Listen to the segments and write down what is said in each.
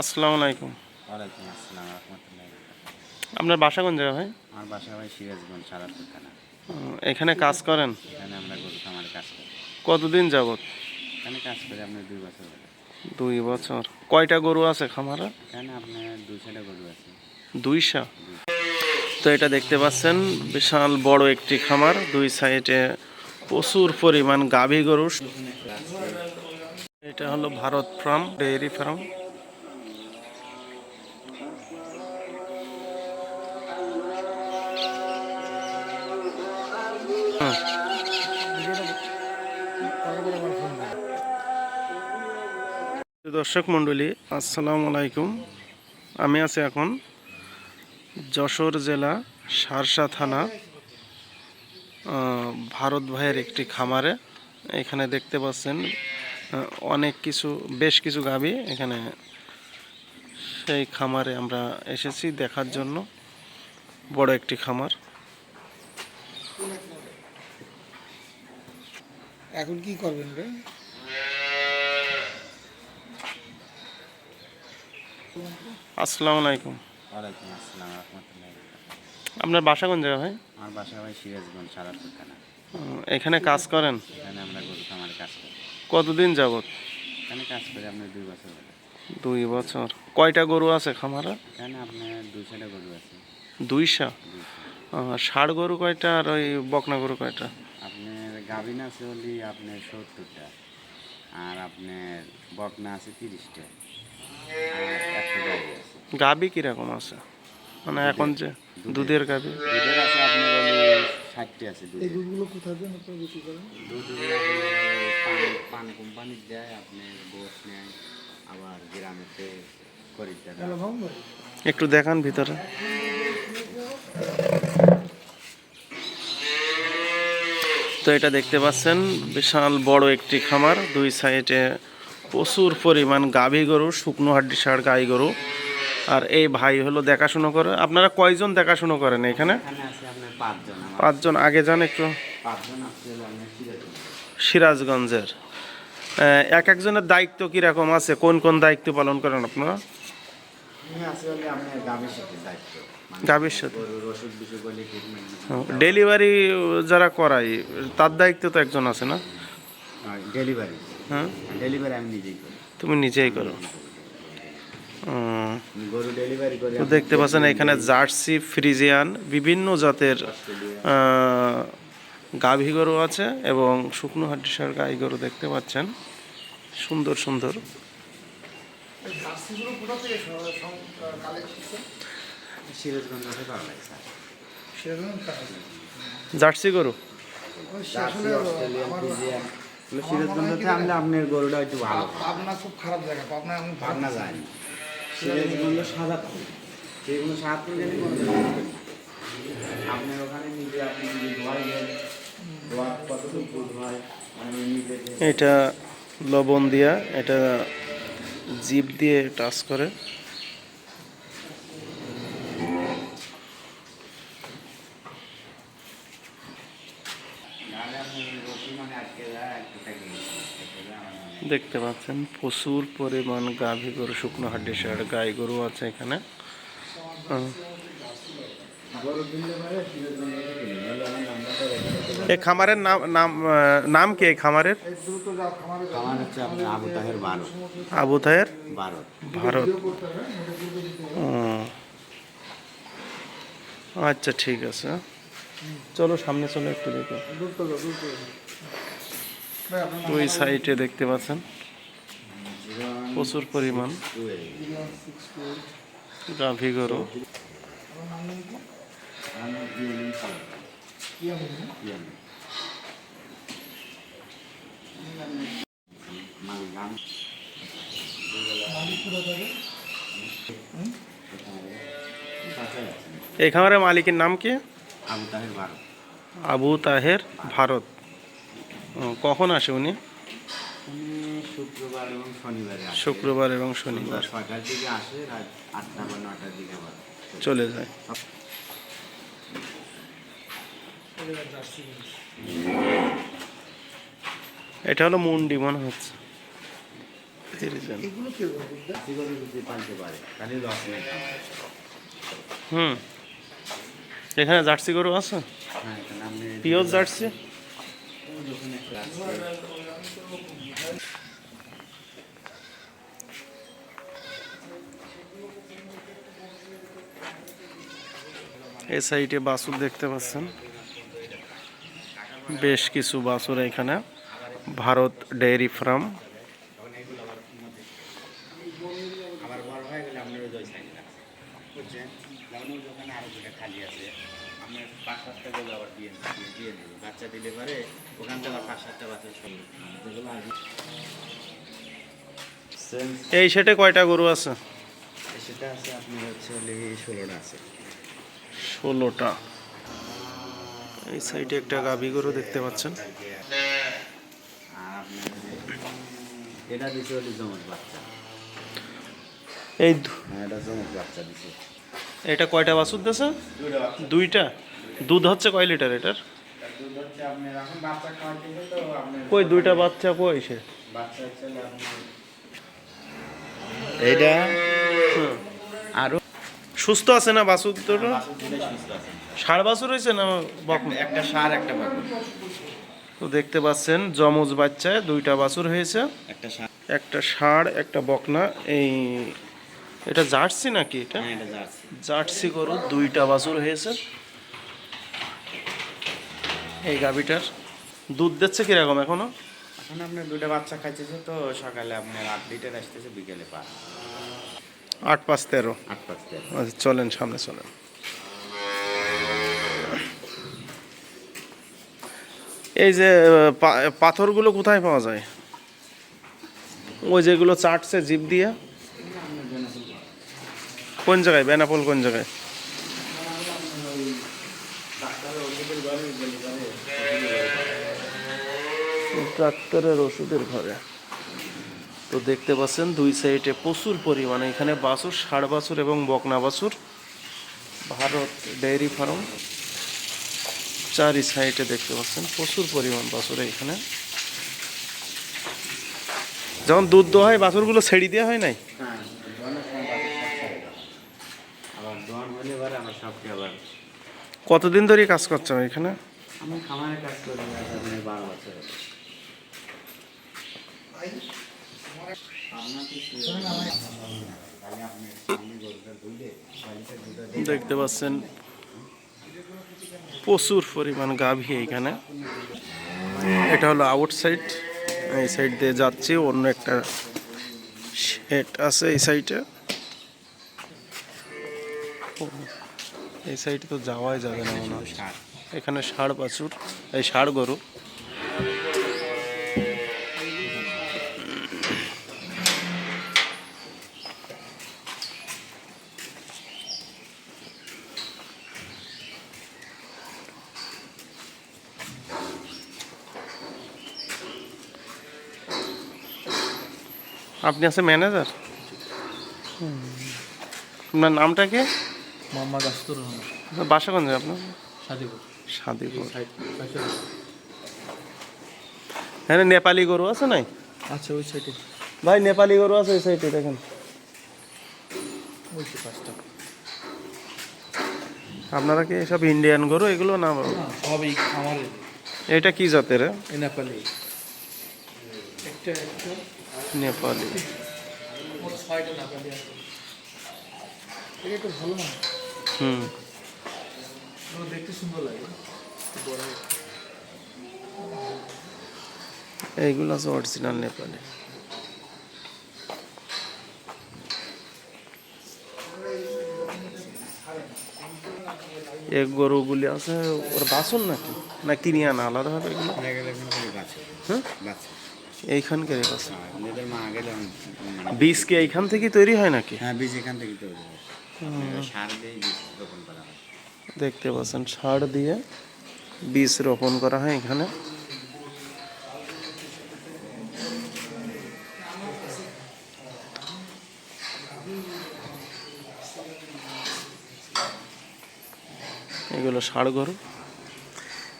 আসসালামু আলাইকুম। ওয়ালাইকুম আসসালাম রহমতুল্লাহ। আপনার বাসা কোন জায়গা ভাই? আমার বাসা ভাই সিরাজগঞ্জ সারাপুর থানা এখানে কাজ করেন? এখানে আমরা গরু খামারে কাজ করি। কতদিন যাবত এখানে কাজ করি দুই বছর হলো দুই বছর। কয়টা গরু আছে খামারে? এখানে আপনার গরু আছে। দুইশা তো এটা দেখতে পাচ্ছেন বিশাল বড় একটি খামার। দুই সাইডে প্রচুর পরিমাণ গাভী গরু। এটা হলো ভারত ফার্ম ডেয়ারি ফার্ম। দর্শক মণ্ডলী, আসসালামু আলাইকুম। আমি আছি এখন যশোর জেলা সারসা থানা ভারত ভাইয়ের একটি খামারে। এখানে দেখতে পাচ্ছেন অনেক কিছু, বেশ কিছু গাবি এখানে। সেই খামারে আমরা এসেছি দেখার জন্য। বড় একটি খামার। এখন কি করবেন রে? আসসালামু আলাইকুম। ওয়ালাইকুম আসসালাম রহমতুল্লাহ। আপনার বাসা কোন জায়গা ভাই? আমার বাসা ভাই সিরাজগঞ্জ সারাপুর থানা এখানে কাজ করেন? এখানে আমরা গরু খামারে কাজ করি। কতদিন যাবত এখানে কাজ করি আপনার দুই বছর দুই বছর। কয়টা গরু আছে খামারে? এখানে আপনার দুই সাইডে গরু আছে। দুইশা। আহ, গরু কয়টা আর ওই বকনা গরু কয়টা? গাভিন আছে হলি আপনার সত্তরটা আর আপনার বকনা আছে তিরিশটা গাবি কীরকম আছে? মানে এখন যে দুধের গাবি দুধের আছে আপনার ষাটটি আছে দুধ এই দুধগুলো কোথা দিয়ে আপনারা বিক্রি করেন? দুধ পান পান কোম্পানির দেয় আপনার গোস নেয় আবার গ্রামেতে খরিদ্দার একটু দেখান ভিতরে। তো এটা দেখতে পাচ্ছেন বিশাল বড় একটি খামার। দুই সাইডে প্রচুর পরিমাণ গাভী গরু শুকনো হাড্ডি সার গাই গরু। আর এই ভাই হলো দেখাশুনো করে। আপনারা কয়জন দেখাশুনো করেন এখানে? পাঁচজন আগে যান একটু। সিরাজগঞ্জের। এক একজনের দায়িত্ব কীরকম আছে? কোন কোন দায়িত্ব পালন করেন আপনারা? গাভীর সাথে। মানে গাভীর সাথে? ডেলিভারি যারা করাই তার দায়িত্ব তো একজন আছে না? ডেলিভারি হ্যাঁ? ডেলিভারি আমি নিজেই করি। তুমি নিজেই করো। ডেলিভারি তো দেখতে পাচ্ছেন এখানে জার্সি ফ্রিজিয়ান বিভিন্ন জাতের গাভী গরু আছে এবং শুকনো হাড্ডিসার গাই গরু দেখতে পাচ্ছেন। সুন্দর সুন্দর। সিরাজগঞ্জ থেকে পাওয়া লাগে স্যার সেরকম জার্সি গরু? সিরাজগঞ্জতে আপনার গরুটা একটু ভালো পাবনা খুব খারাপ জায়গা পাবনা আমি ভাবনা যায় সিরাজগঞ্জ সাদা সেগুলো সাত গেলে কোনো ব্যাপার না। আপনার ওখানে নিজে আপনি নিজে ধোয়াই গেল ধোয়া কতটুকু ধোয়ায় এটা লবণ দিয়া এটা জিপ দিয়ে টাচ করে নাহলে আপনি রশি মানে আটকে যায় একটু থেকে দেখতে পাচ্ছেন, প্রচুর পরিমাণ গাভী গরু, শুকনো হাড্ডি সার গাই গরু আছে এখানে। এই খামারের নাম নাম নাম কি এই খামারের? আবু তাহের ভারত। আচ্ছা ঠিক আছে। চলো সামনে চলো একটু দেখো। ওই সাইটে দেখতে পাচ্ছেন। প্রচুর পরিমাণ গাভী গরু। এই খামারের মালিকের নাম কি? আবু তাহের বারো আবু তাহের ভারত। কখন আসে উনি? উনি শুক্রবার এবং শনিবারে শুক্রবার এবং শনিবার। ছয়টার দিকে আসে রাত আটটা বা নটার দিকে আবার চলে যায়। এটা হলো মুন্ডি মনে হচ্ছে। হুম। এখানে জার্সি গরু আছে? হ্যাঁ পিওর জার্সি। এই সাইডে বাছুর দেখতে পাচ্ছেন। বেশ কিছু বাছুর এখানে। ভারত ডেয়ারি ফার্ম আবার বড় হয়ে গেলে আপনার ওই দুই সাইডে বুঝছেন যেমন ওই দোকানে আরও দুটা খালি আছে আপনার পাঁচ সাতটা গেলে আবার দিয়ে দিয়ে- দিয়ে বাচ্চা দিলে পরে ওখান থেকে আবার পাঁচ সাতটা বাচ্চা সঙ্গে যেগুলো আগে সেম এই সেটে কয়টা গরু আছে? সেটা আছে আপনার হচ্ছে ষোলোটা আছে। ষোলোটা। এই সাইডে একটা গাভী গরু দেখতে পাচ্ছেন। এটা দিছে হলে জমজ বাচ্চা। এই দু- হ্যাঁ এটা জমজ বাচ্চা দিছে। এটা কয়টা বাছুর দুটো দুইটা? দুধ হচ্ছে কয় লিটার এটার? কই দুইটা বাচ্চা কই সে? এইটা? আরও? সুস্থ আছে না সুস্থ আছে ষাড় বাছুর হয়েছে না বক একটা- সার একটা বাছুর। তো দেখতে পাচ্ছেন যমজ বাচ্চায় দুইটা বাছুর হয়েছে। একটা সার। একটা ষাঁড় একটা বকনা। এই এটা জার্সি নাকি এটা? হ্যাঁ জার্সি। জার্সি গরু দুইটা বাছুর হয়েছে। এই গাভিটার দুধ দিচ্ছে কীরকম এখনও? এখন আপনার দুটো বাচ্চা খাইতেছে তো সকালে আপনার আট লিটার আসতেছে বিকেলে পাঁচ। আট পাঁচ তেরো। আট পাঁচ লিটার আচ্ছা, চলেন সামনে চলেন। এই যে পাথরগুলো কোথায় পাওয়া যায়? ওই যেগুলো চাটছে জিপ দিয়ে? কোন জায়গায়? বেনাপোল কোন জায়গায়? ডাক্তারের ওষুধের ঘরে। তো দেখতে পাচ্ছেন দুই সাইডে প্রচুর পরিমাণে। এখানে বাছুর ষাড় বাছুর এবং বকনা বাছুর। Bharat dairy farm. চারি সাইডে দেখতে পাচ্ছেন প্রচুর পরিমাণ বাছুর এখানে। যখন দুধ দোয়া হয় বাছুরগুলো ছেড়ে দেওয়া হয় নাই? হ্যাঁ কতদিন ধরে কাজ করছ এখানে? আমি খামারে কাজ করি বারো বছর হলো। আপনাকে কি- তাহলে আপনি সামনে গরুটা ধুইলে বাড়িতে দুধটা দিয়ে দেখতে পাচ্ছেন, প্রচুর পরিমাণ গাভী এখানে এটা হলো আউটসাইড এই সাইড দিয়ে যাচ্ছি, অন্য একটা শেড আছে এই সাইডে এই সাইডে তো যাওয়াই যাবে না মনে হয়। এখানে ষাড় বাছুর, এই ষাড় গরু। আপনি আছে ম্যানেজার আপনার নামটা কি? মোহাম্মদ আস্তুর রহমান। বাসা কোন আপনার? সাদিপুর। শাদিপুর হ্যাঁ নেপালি গরু আছে নাই? আচ্ছা ওই সাইডে ভাই নেপালি গরু আছে ওই সাইডে দেখেন। ওই পাঁচটা। আপনারা কি সব ইন্ডিয়ান গরু? এগুলো না? না সব এই এটা কি জাতের? নেপালি। একটা একটা। নেপালি। হুম। দেখতে সুন্দর লাগে এইগুলো আছে অরিজিনাল নেপালি। এই গরুগুলি আছে ওর বাসন নাকি? না কিনে আনা আলাদাভাবে এগুলো? হয়ে? এইখানকার নিজেদের মা মানে- বীজ কি এইখান থেকেই তৈরি হয় নাকি? হ্যাঁ বীজ এখান থেকে তৈরি হয়। সার দিয়ে বীজ রোপণ করা হয়। দেখতে পাচ্ছেন সার দিয়ে বীজ রোপণ করা হয় এখানে। এগুলো ষাড় গরু।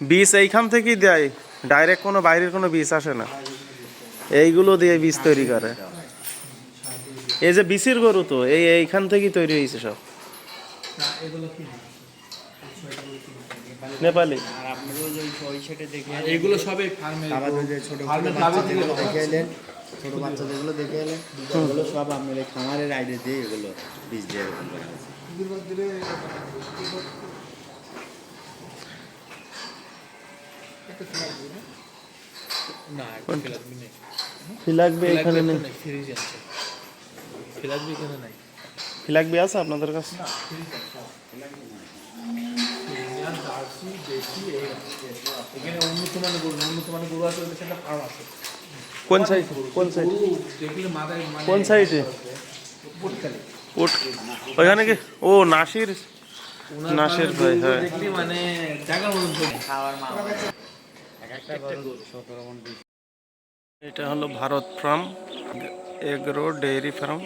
বীজ এইখান থেকেই দেয় ডাইরেক্ট কোনো বাইরের কোনো বীজ আসে না। এইগুলো দিয়ে বীজ তৈরি করে। এই যে বিসির গরু তো এই এইখান থেকেই তৈরি হয়েছে সব। না এগুলো কি নেপালি? এগুলো সবই ফার্মে আবার যে ছোট ছোট ফার্মের বাচ্চা গাভী থেকে যেগুলো পাওয়া দেখে এলেন ছোট বাচ্চা যেগুলো দেখে এলেন ওগুলো সব আপনার এই খামারের আইডে দিয়ে এগুলো বীজ দিয়ে এরকম করা না ফিলাকবি এখানে নেই। ফ্রিজ আছে ফিলাসবি এখানে নাই। ফিলাকবি আছে আপনাদের কাছে? দেশি এই আছে। এখানে উন্নত মানের গরু উন্নত মানের গরু আছে সেটা ফার্ম আছে। কোন সাইড কোন সাইড দেখলে মাথায় মানে কোন সাইডে ওইখানে কি? ও নাসির। নাসের ফার্মের ভাই, হ্যাঁ। দেখলে মানে জায়গা মতন খাওয়ার মা এক একটা গরু। সতেরো মন বীজ এটা হলো Bharat farm agro dairy farm.